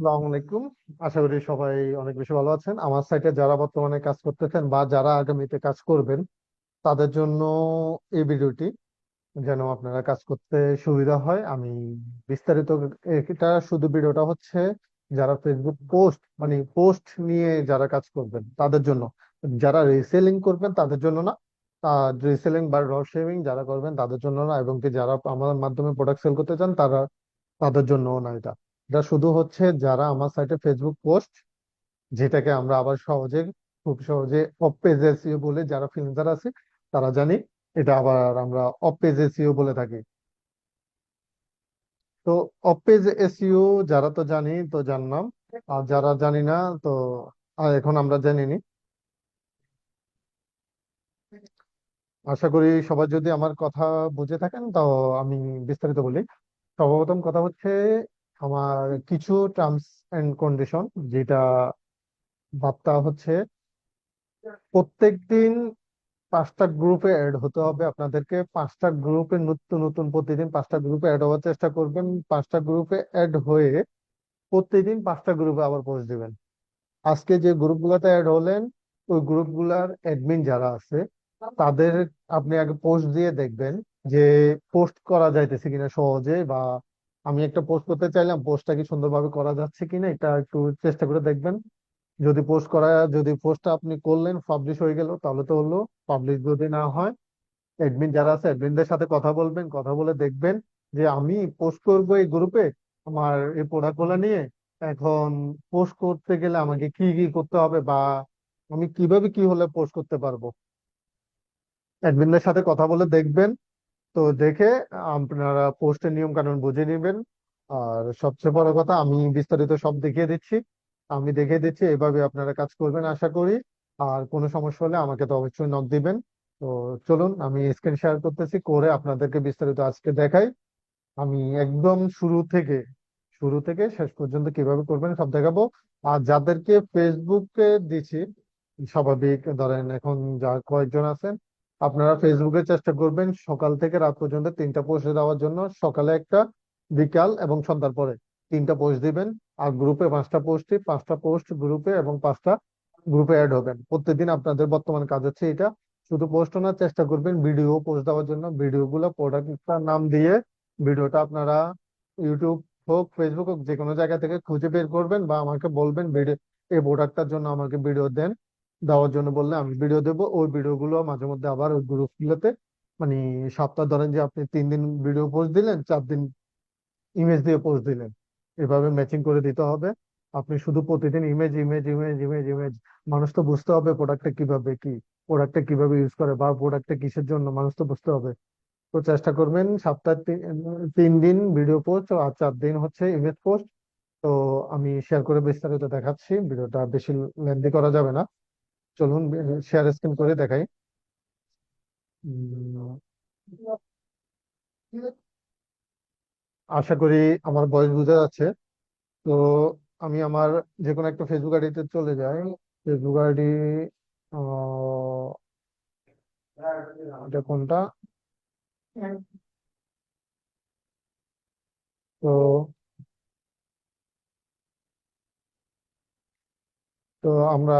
আসসালামু আলাইকুম। আশা করি সবাই অনেক বেশি ভালো আছেন। আমার সাইটে যারা বর্তমানে কাজ করতেছেন বা যারা আগামীতে কাজ করবেন, তাদের জন্য এই ভিডিওটি যেন আপনারা কাজ করতে সুবিধা হয়। আমি বিস্তারিত এটা শুধু ভিডিওটা হচ্ছে যারা ফেসবুক পোস্ট মানে পোস্ট নিয়ে যারা কাজ করবেন, তাদের জন্য। যারা রিসেলিং করবেন, তাদের জন্য না। রিসেলিং বা ড্রপ শিপিং যারা করবেন, তাদের জন্য না। এবং যারা আমার মাধ্যমে প্রোডাক্ট সেল করতে চান, তারা, তাদের জন্যও না এটা। এটা শুধু হচ্ছে যারা আমার সাইটে ফেসবুক পোস্ট যেটাকে আমরা আবার সহজে, খুব সহজে অফ পেজ এসইও বলে যারা ফ্রিল্যান্সার আছে, তারা জানি, এটা আবার আমরা অফ পেজ এসইও বলে থাকি। তো অফ পেজ এসইও যারা তো জানি, তো জানলাম। আর যারা জানি না, তো এখন আমরা জানি নি। আশা করি সবাই যদি আমার কথা বুঝে থাকেন, তো আমি বিস্তারিত বলি। সর্বপ্রথম কথা হচ্ছে আমার কিছু টার্মস এন্ড কন্ডিশন যেটা বার্তা হচ্ছে প্রত্যেক দিন পাঁচটা গ্রুপে অ্যাড হতে হবে আপনাদেরকে। পাঁচটা গ্রুপে নতুন নতুন প্রতিদিন পাঁচটা গ্রুপে অ্যাড হওয়ার চেষ্টা করবেন। পাঁচটা গ্রুপে অ্যাড হয়ে প্রতিদিন পাঁচটা গ্রুপে আবার পোস্ট দিবেন। আজকে যে গ্রুপগুলোতে অ্যাড হলেন, ওই গ্রুপগুলার অ্যাডমিন যারা আছে, তাদের আপনি আগে পোস্ট দিয়ে দেখবেন যে পোস্ট করা যাইতেছে কিনা সহজে বা আমি একটা পোস্ট করতে চাইলাম পোস্টটা কি সুন্দরভাবে করা যাচ্ছে কিনা এটা একটু চেষ্টা করে দেখবেন। যদি পোস্ট করা, যদি পোস্টটা আপনি করলেন পাবলিশ হয়ে গেল, তাহলে তো হলো পাবলিশ যদি না হয় অ্যাডমিন যারা আছে অ্যাডমিনদের সাথে কথা বলবেন, কথা বলে দেখবেন যে আমি পোস্ট করব এই গ্রুপে আমার এই প্রোডাক্টগুলো নিয়ে। এখন পোস্ট করতে গেলে আমাকে কি কি করতে হবে বা আমি কীভাবে কি হলে পোস্ট করতে পারব? অ্যাডমিনদের সাথে কথা বলে দেখবেন তো দেখে আপনারা পোস্টের নিয়ম কানুন বুঝে নেবেন। আর সবচেয়ে বড় কথা, আমি বিস্তারিত সব দেখিয়ে দিচ্ছি। আমি দেখিয়ে দিচ্ছি, এভাবে আপনারা কাজ করবেন আশা করি। আর কোনো সমস্যা হলে আমাকে তো অবশ্যই নক দিবেন। তো চলুন, আমি স্ক্রিন শেয়ার করতেছি, করে আপনাদেরকে বিস্তারিত আজকে দেখাই। আমি একদম শুরু থেকে শুরু থেকে শেষ পর্যন্ত কীভাবে করবেন সব দেখাবো। আর যাদেরকে ফেসবুকে দিচ্ছি, স্বাভাবিক, ধরেন এখন যা কয়েকজন আছেন আপনারা ফেসবুকে চেষ্টা করবেন সকাল থেকে রাত পর্যন্ত তিনটা পোস্ট দেওয়ার জন্য। সকালে একটা, বিকাল এবং সন্ধ্যার পরে তিনটা পোস্ট দিবেন আর গ্রুপে পাঁচটা পোস্টই পাঁচটা পোস্ট গ্রুপে এবং পাঁচটা গ্রুপে অ্যাড হবেন। প্রত্যেকদিন আপনাদের বর্তমান কাজ হচ্ছে এটা। শুধু পোস্ট না, চেষ্টা করবেন ভিডিও পোস্ট দেওয়ার জন্য। ভিডিও গুলো প্রোডাক্টটার নাম দিয়ে ভিডিওটা আপনারা ইউটিউব হোক ফেসবুক হোক যে কোনো জায়গা থেকে খুঁজে বের করবেন বা আমাকে বলবেন ভিডিও এই প্রোডাক্টটার জন্য আমাকে ভিডিও দেন। দেওয়ার জন্য বললে আমি ভিডিও দেবো। ওই ভিডিও গুলো মাঝে মধ্যে আবার ওই গ্রুপ গুলোতে মানে সপ্তাহ ধরেন যে আপনি তিন দিন ভিডিও পোস্ট দিলেন, চার দিন ইমেজ দিয়ে পোস্ট দিলেন। এভাবে ম্যাচিং করে দিতে হবে। আপনি শুধু প্রতিদিন image image image image image মানুষ তো বুঝতে হবে প্রোডাক্টটা কীভাবে কি প্রোডাক্টটা কীভাবে ইউজ করে বা প্রোডাক্টটা কিসের জন্য, মানুষ তো বুঝতে হবে। তো চেষ্টা করবেন সপ্তাহে তিন দিন ভিডিও পোস্ট আর চার দিন হচ্ছে ইমেজ পোস্ট তো আমি শেয়ার করে বিস্তারিত দেখাচ্ছি ভিডিওটা বেশি লেন্দি করা যাবে না। চলুন শেয়ার স্ক্রিন করে দেখাই। আশা করি আমার বয়স বোঝা যাচ্ছে। তো আমি আমার যে কোনো একটা ফেসবুক আইডিতে চলে যাই। ফেসবুক আইডি কোনটা? তো তো আমরা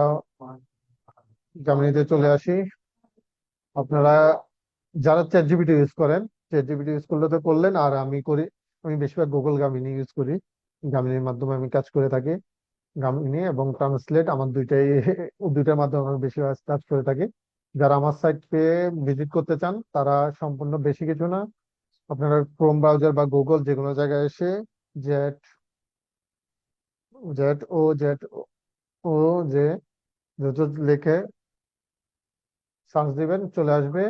জামিনিতে চলে আসি। আপনারা যারা চ্যাট জিপিটি ইউজ করেন চ্যাট জিপিটি ইউজ করলে তো করলেন, আর আমি করি, আমি বেশিরভাগ গুগল গামিনি ইউজ করি। গামিনির মাধ্যমে আমি কাজ করে থাকি গামিনি এবং ট্রান্সলেট আমার দুইটাই, দুইটার মাধ্যমে আমি বেশিরভাগ কাজ করে থাকি। যারা আমার সাইট পেয়ে ভিজিট করতে চান, তারা সম্পূর্ণ বেশি কিছু না। আপনারা ক্রোম ব্রাউজার বা গুগল যে কোনো জায়গায় এসে জেট জেট ও জেট ও যে লিখে সার্চ দিবেন, চলে আসবে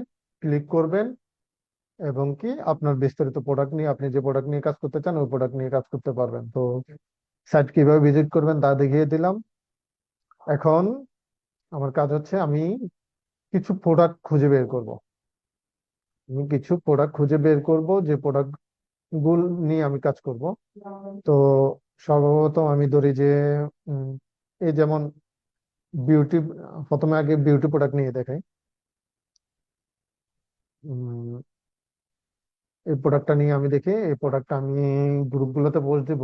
ক্লিক করবেন এবং কি আপনার বিস্তারিত প্রোডাক্ট নিয়ে, আপনি যে প্রোডাক্ট নিয়ে কাজ করতে চান, ওই প্রোডাক্ট নিয়ে কাজ করতে পারবেন। তো সাইট কীভাবে ভিজিট করবেন তা দেখিয়ে দিলাম। এখন আমার কাজ হচ্ছে আমি কিছু প্রোডাক্ট খুঁজে বের করব। আমি কিছু প্রোডাক্ট খুঁজে বের করব, যে প্রোডাক্টগুলো নিয়ে আমি কাজ করব। তো সর্বপ্রথম আমি ধরি যে এই যেমন বিউটি প্রথমে আগে বিউটি প্রোডাক্ট নিয়ে দেখাই। এই প্রোডাক্টটা নিয়ে আমি দেখি, এই প্রোডাক্টটা আমি গ্রুপগুলোতে পোস্ট দিব।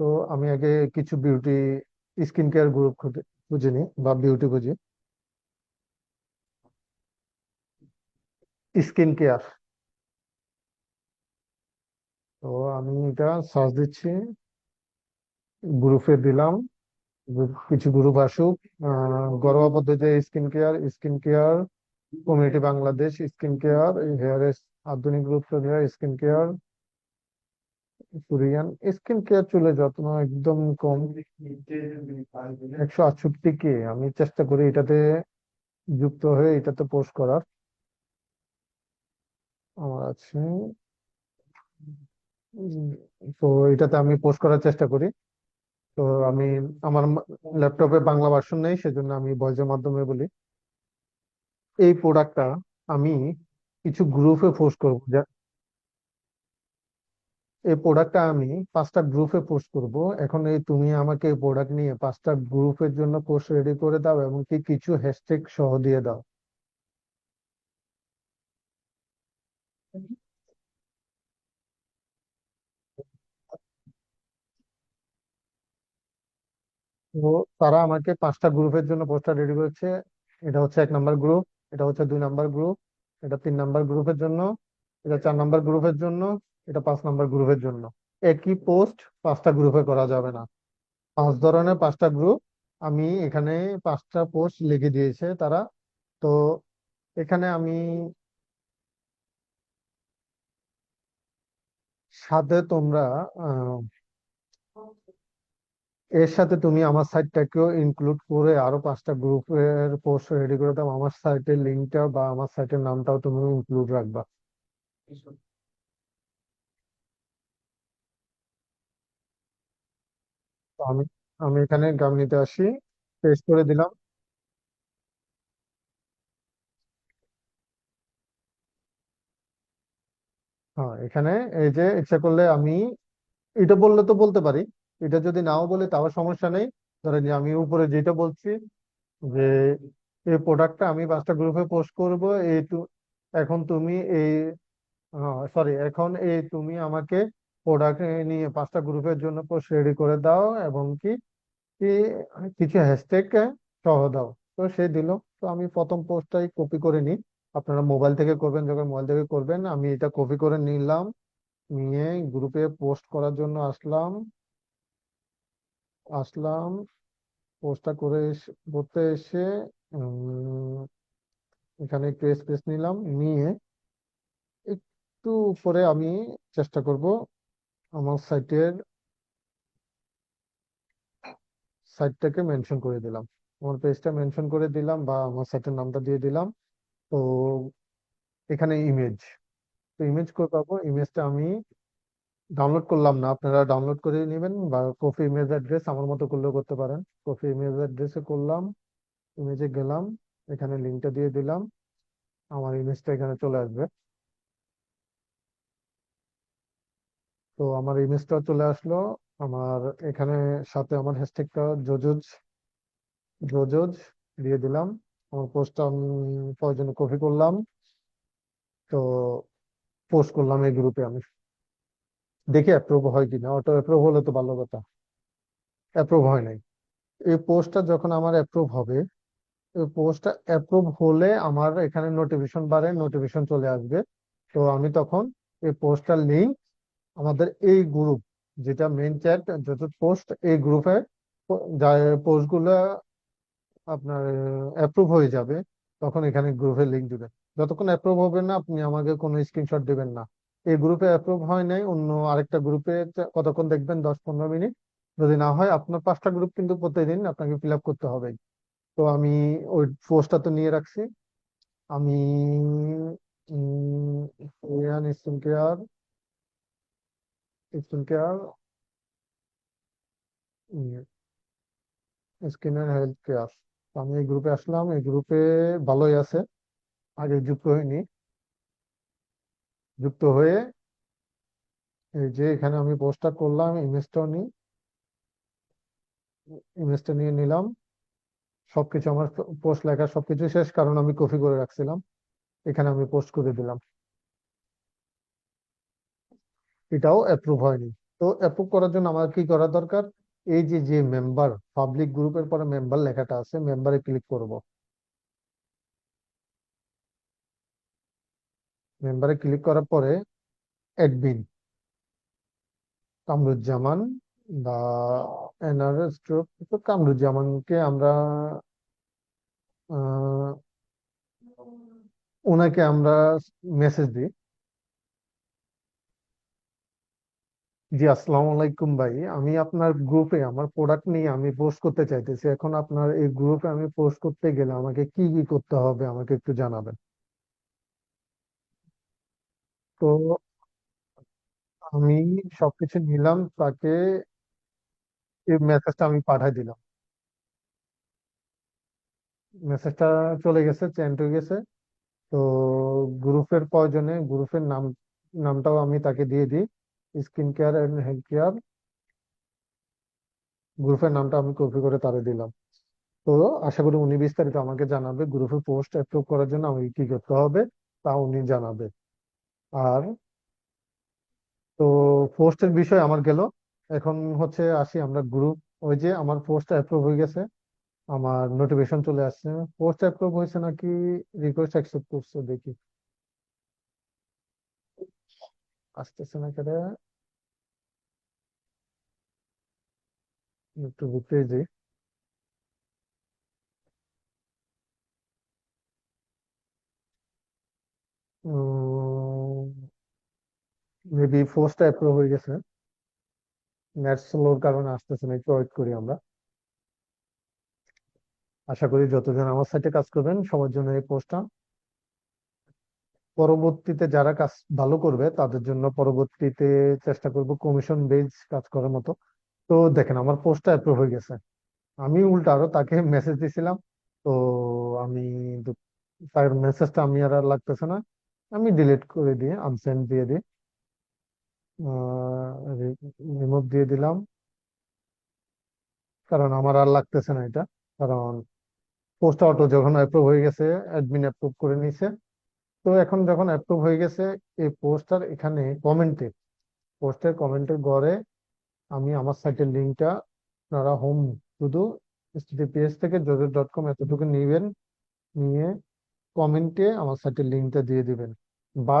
তো আমি আগে কিছু বিউটি স্কিন কেয়ার গ্রুপ খুঁজে নিই বা বিউটি খুঁজি। স্কিন কেয়ার তো আমি এটা সার্চ দিচ্ছি গ্রুপে দিলাম। কিছু গ্রুপ আসুক ঘরোয়া পদ্ধতিতে skin care skin care community Bangladesh skin care hair আধুনিক group skin care Korean skin care চুলে যত্ন একদম কম। একশো আটষট্টি কে আমি চেষ্টা করি এটাতে যুক্ত হয়ে এটাতে পোস্ট করার। আমার আছে। তো এটাতে আমি পোস্ট করার চেষ্টা করি। তো আমি আমার ল্যাপটপে বাংলা ভার্সন নেই, সেজন্য আমি ভয়েসের মাধ্যমে বলি। এই প্রোডাক্টটা আমি কিছু গ্রুপে পোস্ট করব, যা- এই প্রোডাক্টটা আমি পাঁচটা গ্রুপে পোস্ট করব। এখন এই তুমি আমাকে এই প্রোডাক্ট নিয়ে পাঁচটা গ্রুপের জন্য পোস্ট রেডি করে দাও এবং কি কিছু হ্যাশট্যাগ সহ দিয়ে দাও। তো তারা আমাকে পাঁচটা গ্রুপের জন্য পোস্টার রেডি করেছে। এটা হচ্ছে এক নাম্বার গ্রুপ এটা হচ্ছে দুই নাম্বার গ্রুপ এটা তিন নাম্বার গ্রুপের জন্য এটা চার নাম্বার গ্রুপের জন্য এটা পাঁচ নাম্বার গ্রুপের জন্য। একই পোস্ট পাঁচটা গ্রুপে করা যাবে না। পাঁচ ধরনের পাঁচটা গ্রুপ আমি এখানে পাঁচটা পোস্ট লিখে দিয়েছে তারা। তো এখানে আমি সাথে তোমরা আহ, এর সাথে তুমি আমার সাইটটাকেও ইনক্লুড করে আরও পাঁচটা গ্রুপের পোস্ট রেডি করে দাও। আমার সাইটের লিঙ্কটা বা আমার সাইটের নামটাও তুমি ইনক্লুড রাখবা। তো আমি আমি এখানে গামনিতে আসি। পেস্ট করে দিলাম। হ্যাঁ এখানে এই যে ইচ্ছা করলে আমি, এটা বললে তো বলতে পারি। এটা যদি নাও বলি তাও সমস্যা নেই। ধরেন আমি উপরে যেটা বলছি যে এই প্রোডাক্টটা আমি পাঁচটা গ্রুপে পোস্ট করব, এই এখন তুমি এই সরি এখন এই তুমি আমাকে প্রোডাক্ট নিয়ে পাঁচটা গ্রুপের জন্য পোস্ট রেডি করে দাও এবং কি কিছু হ্যাশট্যাগ সহ দাও। তো সে দিল। তো আমি প্রথম পোস্টটাই কপি করে নিই। আপনারা মোবাইল থেকে করবেন, যখন মোবাইল থেকে করবেন, আমি এটা কপি করে নিলাম। নিয়ে গ্রুপে পোস্ট করার জন্য আসলাম। আসলাম, পোস্টটা করে করতে এসে এখানে একটু স্পেস নিলাম, নিয়ে একটু উপরে আমি চেষ্টা করব আমার সাইটের সাইটটাকে মেনশন করে দিলাম। আমার পেজটা মেনশন করে দিলাম বা আমার সাইটের নামটা দিয়ে দিলাম। তো, এখানে ইমেজ তো ইমেজ করে পাবো। ইমেজটা আমি ডাউনলোড করলাম না, আপনারা ডাউনলোড করে নেবেন বা কপি ইমেজ অ্যাড্রেস আমার মতো করলেও করতে পারেন। কপি ইমেজ অ্যাড্রেসে করলাম ইমেজে গেলাম, এখানে লিঙ্কটা দিয়ে দিলাম, আমার ইমেজটা এখানে চলে আসবে। তো আমার ইমেজটা চলে আসলো, আমার এখানে সাথে আমার হ্যাশট্যাগটা জোজোজ জোজোজ দিয়ে দিলাম, আমার পোস্টটা প্রয়োজনে কপি করলাম, তো পোস্ট করলাম এই গ্রুপে আমি। দেখি অ্যাপ্রুভ হয় কিনা অটো অ্যাপ্রুভ হলে তো ভালো কথা। অ্যাপ্রুভ হয় নাই। এই পোস্টটা যখন আমার অ্যাপ্রুভ হবে, এই পোস্টটা অ্যাপ্রুভ হলে আমার এখানে নোটিফিকেশন বারে নোটিফিকেশন চলে আসবে। তো আমি তখন এই পোস্টটার লিঙ্ক আমাদের এই গ্রুপ যেটা মেন চ্যাট যত পোস্ট এই গ্রুপে পোস্টগুলো আপনার অ্যাপ্রুভ হয়ে যাবে, তখন এখানে গ্রুপে লিঙ্ক দিবেন। যতক্ষণ অ্যাপ্রুভ হবে না, আপনি আমাকে কোনো স্ক্রিনশট দিবেন না। এই গ্রুপে অ্যাপ্রুভ হয় নাই, অন্য আরেকটা গ্রুপে কতক্ষণ দেখবেন? দশ পনেরো মিনিট। যদি না হয়, আপনার পাঁচটা গ্রুপ কিন্তু প্রতিদিন আপনাকে ফিল আপ করতে হবে। তো আমি ওই পোস্টটা তো নিয়ে রাখছি। আমি care care skin health care আমি এই গ্রুপে আসলাম। এই গ্রুপে ভালোই আছে। আগে যুক্ত হয়নি যুক্ত হয়ে এই যে এখানে আমি পোস্টটা করলাম ইমেজটাও নিই। ইমেজটা নিয়ে নিলাম। সবকিছু আমার পোস্ট লেখা সবকিছু শেষ, কারণ আমি কপি করে রাখছিলাম। এখানে আমি পোস্ট করে দিলাম। এটাও অ্যাপ্রুভ হয়নি। তো অ্যাপ্রুভ করার জন্য আমার কি করা দরকার? এই যে যে মেম্বার পাবলিক গ্রুপের পরে মেম্বার লেখাটা আছে মেম্বারে ক্লিক করব। মেম্বারে ক্লিক করার পরে অ্যাডমিন কামরুজ্জামান বা এনআরএস গ্রুপ কামরুজ্জামানকে আমরা ওনাকে আমরা মেসেজ দিই। জি, আসসালামু আলাইকুম ভাই। আমি আপনার গ্রুপে আমার প্রোডাক্ট নিয়ে আমি পোস্ট করতে চাইতেছি। এখন আপনার এই গ্রুপে আমি পোস্ট করতে গেলে আমাকে কি কি করতে হবে আমাকে একটু জানাবেন। তো আমি সবকিছু নিলাম, তাকে এই মেসেজটা আমি পাঠাই দিলাম। মেসেজটা চলে গেছে চেঞ্জ হয়ে গেছে। তো গ্রুপের প্রয়োজনে গ্রুপের নাম, নামটাও আমি তাকে দিয়ে দিই। Skin care and health care গ্রুপের নামটা আমি কপি করে তারে দিলাম। তো আশা করি উনি বিস্তারিত আমাকে জানাবে। গ্রুপে পোস্ট অ্যাপ্রুভ করার জন্য আমাকে কি করতে হবে তা উনি জানাবে। আর তো পোস্টের বিষয় আমার গেল। এখন হচ্ছে আসি আমরা গ্রুপ ওই যে আমার পোস্ট অ্যাপ্রুভ হয়ে গেছে, আমার নোটিফিকেশন চলে আসছে। পোস্ট অ্যাপ্রুভ হয়েছে নাকি রিকোয়েস্ট অ্যাকসেপ্ট করছে দেখি। আসতেছে না কেটে একটু ভিতরে যাই মেবি পোস্ট অ্যাপ্রুভ হয়ে গেছে। নেট স্লোর কারণে আসতেছে না, একটু ওয়েট করি আমরা। আশা করি যতজন আমার সাইটে কাজ করবেন, সবার জন্য এই পোস্টটা পরবর্তীতে যারা কাজ ভালো করবে, তাদের জন্য পরবর্তীতে চেষ্টা করব কমিশন বেজ কাজ করার মতো। তো দেখেন, আমার পোস্টটা অ্যাপ্রুভ হয়ে গেছে। আমি উল্টা আরও তাকে মেসেজ দিছিলাম। তো আমি তার মেসেজটা আমি আর লাগতেছে না। আমি ডিলিট করে দিয়ে আনসেন্ড দিয়ে দিই। রিমুভ দিয়ে দিলাম। কারণ আমার আর লাগতেছে না এটা। কারণ পোস্ট অটো যখন অ্যাপ্রুভ হয়ে গেছে অ্যাডমিন অ্যাপ্রুভ করে নিছে। তো এখন যখন অ্যাপ্রুভ হয়ে গেছে, এই পোস্টার এখানে কমেন্টে পোস্টের কমেন্টের ঘরে আমি আমার সাইটের লিঙ্কটা আপনারা হোম শুধু এইচটিটিপিএস থেকে জোজো ডট কম এতটুকু নিবেন, নিয়ে কমেন্টে আমার সাইটের লিঙ্কটা দিয়ে দিবেন। বা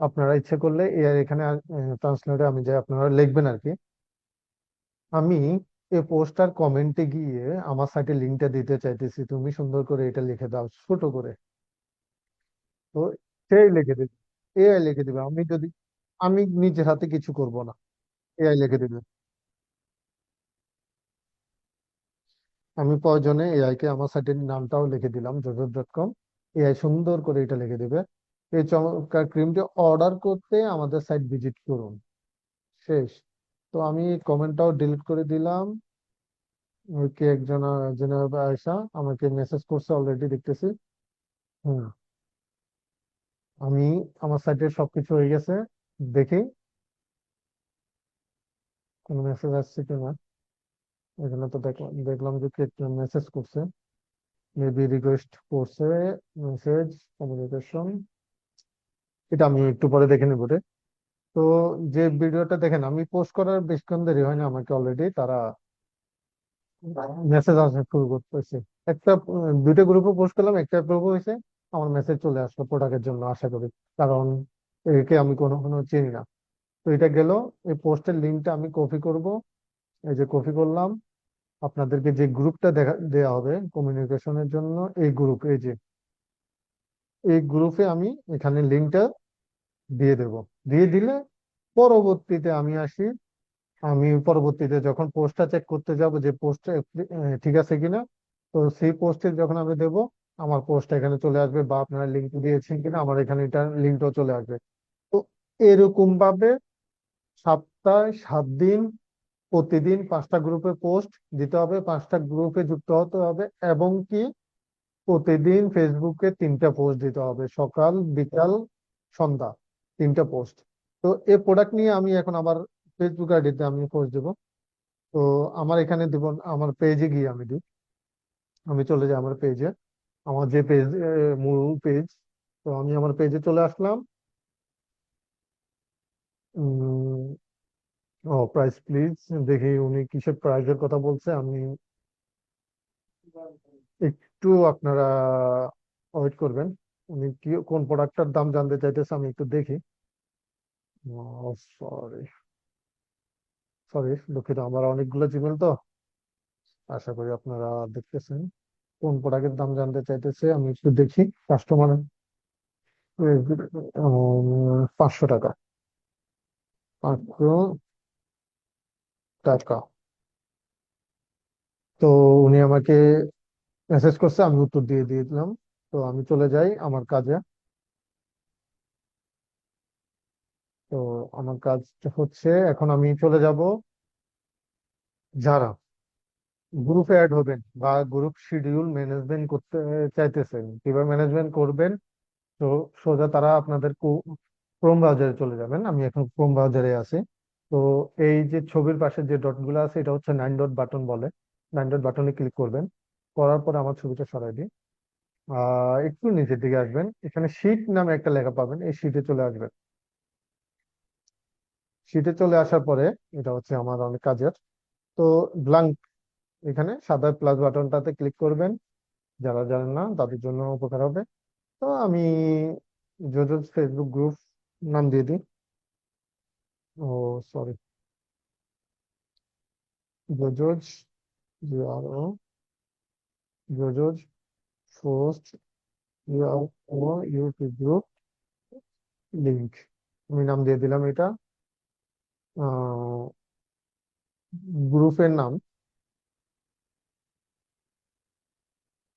আপনারা ইচ্ছে করলে এখানে ট্রান্সলেটে আমি যে আপনারা লিখবেন আর কি, আমি এই পোস্টার কমেন্টে গিয়ে আমার সাইটে লিঙ্কটা দিতে চাইতেছি। তুমি সুন্দর করে এটা লিখে দাও, ছোট করে। তো সেই লিখে দিবে, এআই লিখে দিবে। আমি যদি, আমি নিজের হাতে কিছু করব না, এআই লিখে দিবে। আমি প্রয়োজনে এআই কে আমার সাইটের নামটাও লিখে দিলাম জোজো ডট কম। এআই সুন্দর করে এটা লিখে দিবে। এই চমৎকার ক্রিমটি অর্ডার করতে আমাদের সাইট ভিজিট করুন। শেষ। তো আমি কমেন্টটাও ডিলিট করে দিলাম। ওই কে একজন জেনারেল আয়সা আমাকে মেসেজ করছে অলরেডি দেখতেছি। হুম। আমি আমার সাইটে সবকিছু হয়ে গেছে, দেখি। কোন মেসেজ আসছে কিনা? এখানে তো দেখলাম দেখলাম যে কে মেসেজ করছে। মেবি রিকোয়েস্ট করছে মেসেজ কমিউনিকেশন এটা আমি একটু পরে দেখে নেব রে। তো যে ভিডিওটা দেখেন, আমি পোস্ট করার বেশিক্ষণ দেরি হয় না, আমাকে অলরেডি তারা মেসেজ আসা শুরু করতেছে। একটা, দুইটা গ্রুপে পোস্ট করলাম, একটা গ্রুপ হয়েছে, আমার মেসেজ চলে আসলো প্রোডাক্টের জন্য, আশা করি। কারণ একে আমি কোনো কোনো চিনি না। তো এটা গেল, এই পোস্টের লিঙ্কটা আমি কপি করব। এই যে কপি করলাম, আপনাদেরকে যে গ্রুপটা দেখা দেওয়া হবে কমিউনিকেশনের জন্য, এই গ্রুপ এই যে। এই গ্রুপে আমি এখানে লিঙ্কটা দিয়ে দেব। দিয়ে দিলে পরবর্তীতে আমি আসি, আমি পরবর্তীতে যখন পোস্টটা চেক করতে যাব যে পোস্টটা ঠিক আছে কিনা, তো সেই পোস্টে যখন আমি দেব, আমার পোস্ট এখানে চলে আসবে বা আপনারা লিঙ্ক দিয়েছেন কিনা, আমার এখানে এটা লিঙ্কটাও চলে আসবে। তো এরকম ভাবে সপ্তাহে সাত দিন প্রতিদিন পাঁচটা গ্রুপে পোস্ট দিতে হবে, পাঁচটা গ্রুপে যুক্ত হতে হবে এবং কি প্রতিদিন ফেসবুকে তিনটা পোস্ট দিতে হবে, সকাল, বিকাল, সন্ধ্যা। তিনটা পোস্ট তো এই প্রোডাক্ট নিয়ে আমি এখন আবার ফেসবুক আইডিতে আমি পোস্ট দেব। তো আমার এখানে দিব, আমার পেজে গিয়ে আমি দিই। আমি চলে যাই আমার পেজে আমার যে পেজ মূল পেজ তো আমি আমার পেজে চলে আসলাম। ও প্রাইস প্লিজ দেখি উনি কিসের প্রাইজের কথা বলছে। আমি একটু আপনারা ওয়েট করবেন। উনি কি, কোন প্রোডাক্টটার দাম জানতে চাইতেছে আমি একটু দেখি। সরি সরি দুঃখিত, আমার অনেকগুলো জিমেল তো। আশা করি আপনারা দেখতেছেন। কোন প্রোডাক্টের দাম জানতে চাইতেছে, আমি একটু দেখি। কাস্টমার পাঁচশো টাকা। পাঁচশো টাকা। তো উনি আমাকে মেসেজ করছে, আমি উত্তর দিয়ে দিয়ে দিলাম। তো আমি চলে যাই আমার কাজে। তো আমার কাজ হচ্ছে, এখন আমি চলে যাব যারা গ্রুপে অ্যাড হবেন বা গ্রুপ শিডিউল ম্যানেজমেন্ট করতে চাইতেছেন, কীভাবে ম্যানেজমেন্ট করবেন, তো সোজা তারা আপনাদের ক্রোম ব্রাউজারে চলে যাবেন। আমি এখন ক্রোম ব্রাউজারে আছি। তো এই যে ছবির পাশে যে ডটগুলো আছে, এটা হচ্ছে নাইন ডট বাটন বলে। নাইন ডট বাটনে ক্লিক করবেন। করার পরে আমার ছবিটা সরাই দিই। আহ, একটু নিচের দিকে আসবেন। এখানে শিট নামে একটা লেখা পাবেন। এই শিটে চলে আসবেন। শিটে চলে আসার পরে, এটা হচ্ছে আমার অনেক কাজের, তো ব্লাঙ্ক এখানে সাদা প্লাস বাটনটাতে ক্লিক করবেন। যারা জানেন না, তাদের জন্য উপকার হবে। তো আমি যোজোজ ফেসবুক গ্রুপ নাম দিয়ে দিই। ও সরি যোজোজ জিআরও যোজোজ পোস্ট ইউআরও ইউটিউব গ্রুপ লিংক আমি নাম দিয়ে দিলাম এটা। গ্রুপের নাম।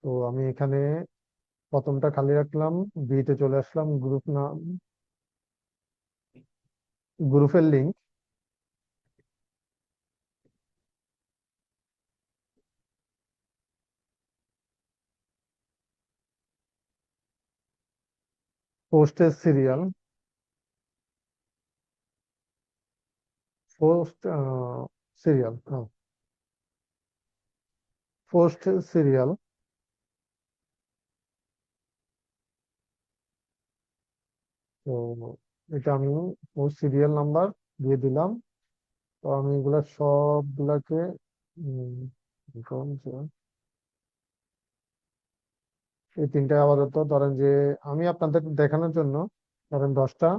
তো আমি এখানে প্রথমটা খালি রাখলাম, বিতে চলে আসলাম, গ্রুপ নাম, গ্রুপের লিঙ্ক পোস্টের serial. Post serial post serial তো এটা আমি পোস্ট সিরিয়াল নাম্বার দিয়ে দিলাম। তো আমি এগুলা সবগুলাকে এই তিনটা আপাতত ধরেন যে আমি আপনাদের দেখানোর জন্য, ধরেন দশটা।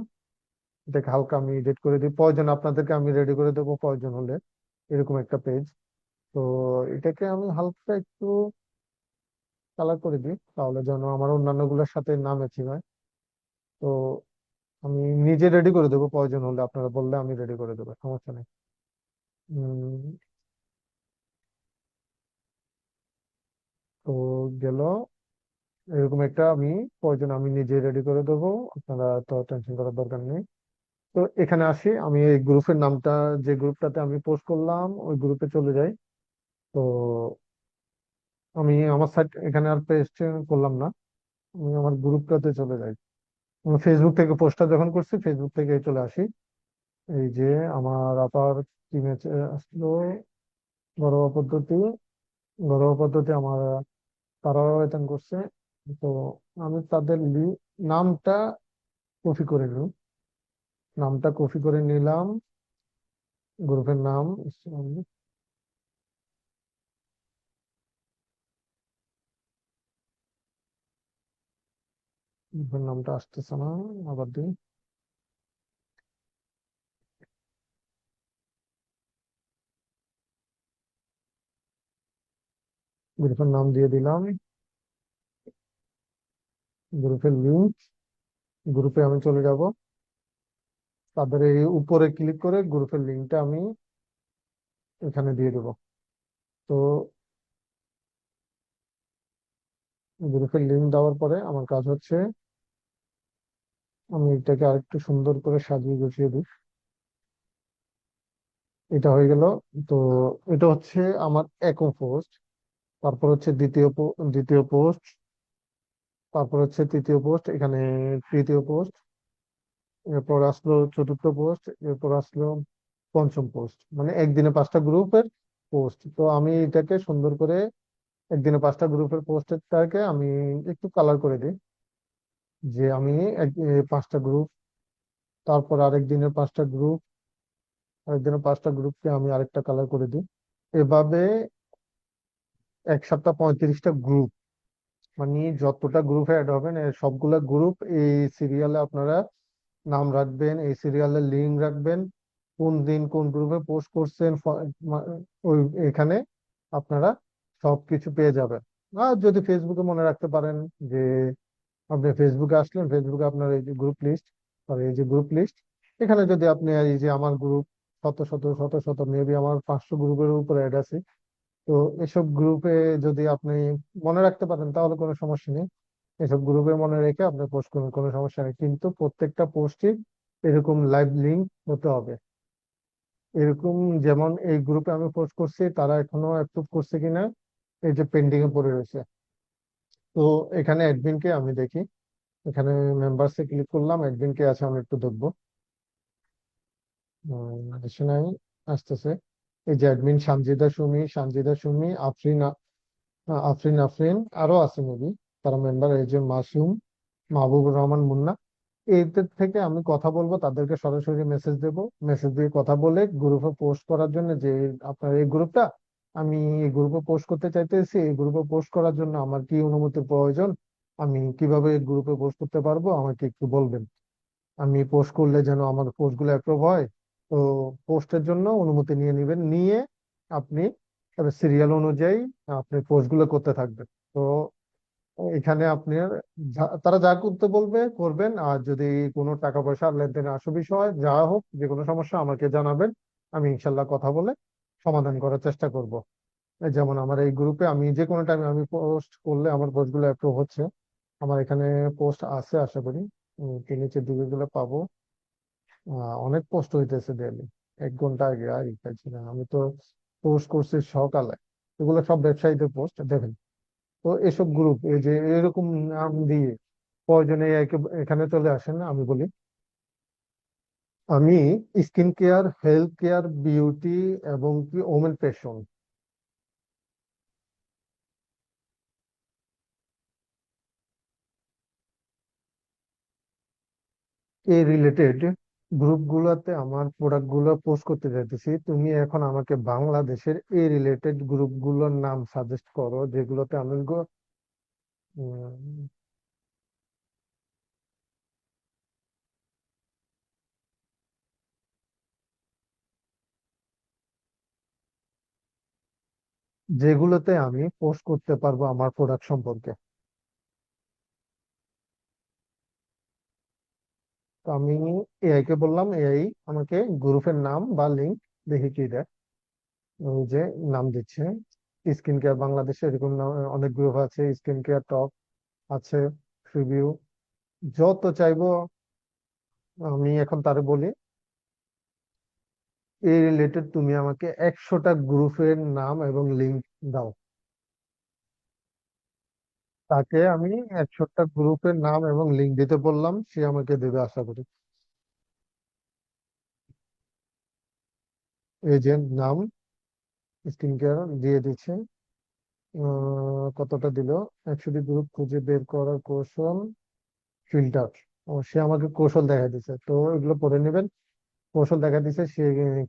এটাকে হালকা আমি এডিট করে দিই। প্রয়োজন আপনাদেরকে আমি রেডি করে দেবো প্রয়োজন হলে। এরকম একটা পেজ তো এটাকে আমি হালকা একটু কালার করে দিই, তাহলে যেন আমার অন্যান্যগুলোর সাথে না ম্যাচিং হয়। তো আমি নিজে রেডি করে দেবো প্রয়োজন হলে আপনারা বললে আমি রেডি করে দেবো, সমস্যা নেই। তো গেল। এরকম একটা আমি প্রয়োজন আমি নিজে রেডি করে দেবো। আপনারা তো টেনশন করার দরকার নেই। তো এখানে আসি। আমি এই গ্রুপের নামটা, যে গ্রুপটাতে আমি পোস্ট করলাম, ওই গ্রুপে চলে যাই। তো আমি আমার সাইট, এখানে আর পেস্ট করলাম না। আমি আমার গ্রুপটাতে চলে যাই। আমি ফেসবুক থেকে পোস্টটা যখন করছি ফেসবুক থেকে চলে আসি। এই যে আমার আপার ম্যাচ আসলো। ঘরোয়া পদ্ধতি ঘরোয়া পদ্ধতি আমার তারাও আবেদন করছে। তো আমি তাদের নামটা কপি করে নিই নামটা কপি করে নিলাম। গ্রুপের নাম গ্রুপের নামটা আসতেছে না, আবার দিই। গ্রুপের নাম দিয়ে দিলাম। গ্রুপের লিঙ্ক গ্রুপে আমি চলে যাব। তাদের এই উপরে ক্লিক করে গ্রুপের লিঙ্কটা আমি এখানে দিয়ে দেব। তো গ্রুপের লিঙ্ক দেওয়ার পরে আমার কাজ হচ্ছে আমি এটাকে আরেকটু সুন্দর করে সাজিয়ে গুছিয়ে দিই। এটা হয়ে গেল। তো এটা হচ্ছে আমার একো পোস্ট তারপর হচ্ছে দ্বিতীয় দ্বিতীয় পোস্ট তারপর হচ্ছে তৃতীয় পোস্ট এখানে তৃতীয় পোস্ট এরপর আসলো চতুর্থ পোস্ট এরপর আসলো পঞ্চম পোস্ট মানে একদিনে পাঁচটা গ্রুপের পোস্ট তো আমি এটাকে সুন্দর করে একদিনে পাঁচটা গ্রুপের পোস্টটাকে আমি একটু কালার করে দিই। যে আমি পাঁচটা গ্রুপ তারপর আরেক দিনের পাঁচটা গ্রুপ আরেক দিনের পাঁচটা গ্রুপকে আমি আরেকটা কালার করে দিই। এভাবে এক সপ্তাহ পঁয়ত্রিশটা গ্রুপ মানে যতটা গ্রুপে অ্যাড হবেন সবগুলা গ্রুপ এই সিরিয়ালে আপনারা নাম রাখবেন, এই সিরিয়ালের লিঙ্ক রাখবেন। কোন দিন কোন গ্রুপে পোস্ট করছেন ওই, এখানে আপনারা সবকিছু পেয়ে যাবেন। আর যদি ফেসবুকে মনে রাখতে পারেন যে, আপনি ফেসবুকে আসলেন ফেসবুকে আপনার এই যে গ্রুপ লিস্ট আর এই যে গ্রুপ লিস্ট এখানে যদি আপনি এই যে আমার গ্রুপ শত শত শত শত মেবি আমার পাঁচশো গ্রুপের উপরে অ্যাড আছে, তো এসব গ্রুপে যদি আপনি মনে রাখতে পারেন, তাহলে কোনো সমস্যা নেই। এসব গ্রুপে মনে রেখে আপনি পোস্ট করুন, কোনো সমস্যা নেই। কিন্তু প্রত্যেকটা পোস্টই এরকম লাইভ লিঙ্ক হতে হবে। এরকম যেমন এই গ্রুপে আমি পোস্ট করছি, তারা এখনও অ্যাপ্রুভ করছে কিনা, এই যে পেন্ডিং এ পড়ে রয়েছে। তো এখানে অ্যাডমিন কে আমি দেখি। এখানে মেম্বারসে ক্লিক করলাম অ্যাডমিন কে আছে, আমি একটু দেখব। নাই আসতেছে। এই যে অ্যাডমিন সানজিদা সুমি সানজিদা সুমি, আফরিন আফরিন আফরিন, আরও আছে মেবি তারা মেম্বার যে মাসুম, মাহবুবুর রহমান মুন্না। এদের থেকে আমি কথা বলব, তাদেরকে সরাসরি মেসেজ দেব। মেসেজ দিয়ে কথা বলে গ্রুপে পোস্ট করার জন্য যে আপনার এই গ্রুপটা আমি এই গ্রুপে পোস্ট করতে চাইতেছি, এই গ্রুপে পোস্ট করার জন্য আমার কি অনুমতির প্রয়োজন, আমি কীভাবে এই গ্রুপে পোস্ট করতে পারব, আমাকে একটু বলবেন। আমি পোস্ট করলে যেন আমার পোস্টগুলো অ্যাপ্রুভ হয়, তো পোস্টের জন্য অনুমতি নিয়ে নেবেন। নিয়ে আপনি সিরিয়াল অনুযায়ী আপনি পোস্টগুলো করতে থাকবেন। তো এখানে আপনি তারা যা করতে বলবে, করবেন। আর যদি কোনো টাকা পয়সা লেনদেনে আসে বিষয় যা হোক, যে কোনো সমস্যা, আমাকে জানাবেন। আমি ইনশাল্লাহ কথা বলে সমাধান করার চেষ্টা করব। যেমন আমার এই গ্রুপে আমি যে কোনো টাইমে আমি পোস্ট করলে আমার পোস্টগুলো অ্যাপ্রুভ হচ্ছে। আমার এখানে পোস্ট আছে, আশা করি। নিচের দিকে গুলো পাবো। অনেক পোস্ট হইতেছে ডেলি এক ঘণ্টা আগে, আর আমি তো পোস্ট করছি সকালে। এগুলো সব ব্যবসায়ীদের পোস্ট দেখেন। তো এসব গ্রুপ এই যে এরকম নাম দিয়ে প্রয়োজনে এখানে চলে আসেন, আমি বলি। আমি skin care health care beauty এবং কি ওমেন ফ্যাশন এই রিলেটেড গ্রুপগুলোতে আমার প্রোডাক্টগুলো পোস্ট করতে চাইতেছি তুমি এখন আমাকে বাংলাদেশের এই রিলেটেড গ্রুপগুলোর নাম সাজেস্ট করো, যেগুলোতে আমি যেগুলোতে আমি পোস্ট করতে পারব আমার প্রোডাক্ট সম্পর্কে। তো আমি এআই কে বললাম এআই আমাকে গ্রুপের নাম বা লিঙ্ক দেখি কি দেয় যে নাম দিচ্ছে স্কিন কেয়ার বাংলাদেশে এরকম অনেক গ্রুপ আছে স্কিন কেয়ার টপ আছে রিভিউ যত চাইব আমি এখন তারে বলি এই রিলেটেড তুমি আমাকে একশোটা গ্রুপের নাম এবং লিঙ্ক দাও। তাকে আমি একশোটা গ্রুপের নাম এবং লিঙ্ক দিতে বললাম, সে আমাকে দেবে আশা করি। এজেন্ট নাম স্কিন কেয়ার দিয়ে দিচ্ছে। কতটা দিল? একশোটি গ্রুপ খুঁজে বের করার কৌশল ফিল্টার ও, সে আমাকে কৌশল দেখা দিছে তো এগুলো পড়ে নেবেন। কৌশল দেখা দিছে সে,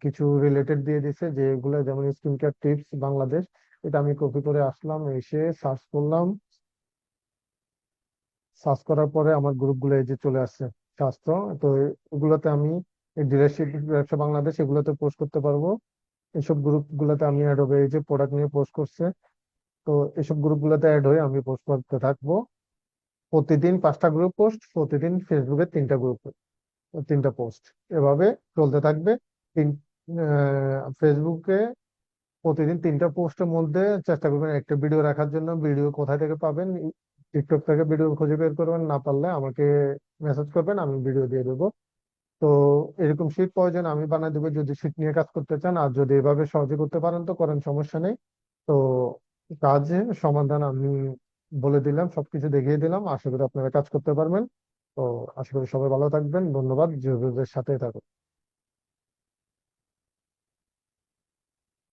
কিছু রিলেটেড দিয়ে দিছে যে এগুলো যেমন স্কিন কেয়ার টিপস বাংলাদেশ, এটা আমি কপি করে আসলাম, এসে সার্চ করলাম। সার্চ করার পরে আমার গ্রুপগুলো এই যে চলে আসছে স্বাস্থ্য, তো এগুলোতে আমি ডিলারশিপ ব্যবসা বাংলাদেশ এগুলোতে পোস্ট করতে পারব। এসব গ্রুপ গুলোতে আমি অ্যাড হবে, এই যে প্রোডাক্ট নিয়ে পোস্ট করছে। তো এসব গ্রুপ গুলোতে অ্যাড হয়ে আমি পোস্ট করতে থাকব। প্রতিদিন পাঁচটা গ্রুপ পোস্ট প্রতিদিন ফেসবুকে তিনটা গ্রুপ তিনটা পোস্ট এভাবে চলতে থাকবে। তিন ফেসবুকে প্রতিদিন তিনটা পোস্টের মধ্যে চেষ্টা করবেন একটা ভিডিও রাখার জন্য। ভিডিও কোথায় থেকে পাবেন? টিকটক থেকে ভিডিও খুঁজে বের করবেন, না পারলে আমাকে মেসেজ করবেন, আমি ভিডিও দিয়ে দেবো। তো এরকম শীট প্রয়োজন আমি বানাই দেবো, যদি শীট নিয়ে কাজ করতে চান, আর যদি এভাবে সহজে করতে পারেন তো করেন, সমস্যা নেই। তো কাজে সমাধান আমি বলে দিলাম, সবকিছু দেখিয়ে দিলাম, আশা করি আপনারা কাজ করতে পারবেন। তো আশা করি সবাই ভালো থাকবেন, ধন্যবাদ যোগাযোগের সাথে থাকুন।